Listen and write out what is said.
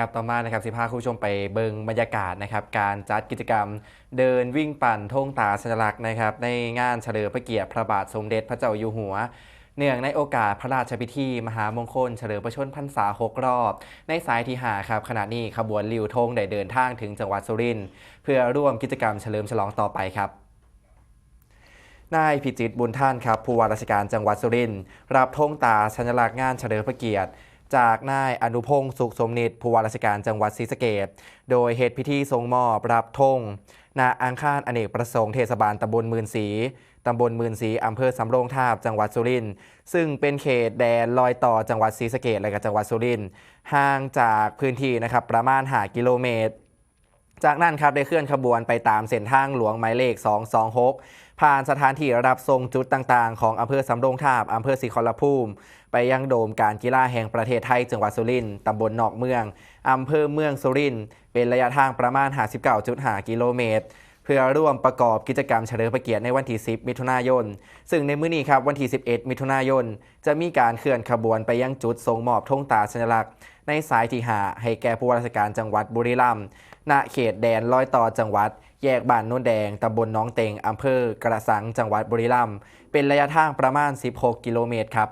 ครับต่อมานะครับสิพาคุณผู้ชมไปเบิงบรรยากาศนะครับการจัดกิจกรรม เดินวิ่งปั่นธงตาสัญลักษณ์นะครับในงานเฉลิมพระเกียรติพระบาทสมเด็จพระเจ้าอยู่หัว เนื่องในโอกาสพระราชพิธี มหามงคล เฉลิมพระชนมพรรษา 6 รอบ ในสายที่หาครับขณะนี้ขบวนลิวธงได้เดินทางถึงจังหวัดสุรินทร์เพื่อร่วมกิจกรรมเฉลิมฉลองต่อไปครับนายพิจิตรบุญท่านครับผู้ว่าราชการจังหวัดสุรินทร์รับธงตาสัญลักษณ์งานเฉลิมพระเกียรติ จากนายอนุพงศ์สุขสมนิตผู้ว่าราชการจังหวัดศรีสะเกดโดยเหตุพิธีทรงมอบรับธงนาอังคารอเนกประสงค์เทศบาลตำบลมื่นศรีตำบลมื่นศรีอำเภอสำโรงทาบจังหวัดสุรินทร์ซึ่งเป็นเขตแดนลอยต่อจังหวัดศรีสะเกดและก็จังหวัดสุรินทร์ห่างจากพื้นที่นะครับประมาณ5กิโลเมตร จากนั้นครับได้เคลื่อนขบวนไปตามเส้นทางหลวงหมายเลข 226 ผ่านสถานที่รับทรงจุดต่างๆ ของอำเภอสำโรงทาบอำเภอศรีขอรภูมิ ไปยังโดมการกีฬาแห่งประเทศไทยจังหวัดสุรินทร์ตำบลนอกเมืองอำเภอเมืองสุรินทร์เป็นระยะทางประมาณ 59.5 กิโลเมตร เพื่อร่วมประกอบกิจกรรมเฉลิมพระเกียรติในวันที่ 10 มิถุนายน ซึ่งในมื้อนี้ครับวันที่ 11 มิถุนายน จะมีการเคลื่อนขบวนไปยังจุดทรงมอบธงตาสัญลักษณ์ ในสายที่หาให้แก่ผู้ว่าราชการจังหวัดบุรีรัมย์ณเขตแดนลอยต่อจังหวัด แยกบ้านโนนแดงตำบลน้องเตงอำเภอกระสังจังหวัดบุรีรัมย์เป็นระยะทางประมาณ 16 กิโลเมตรครับ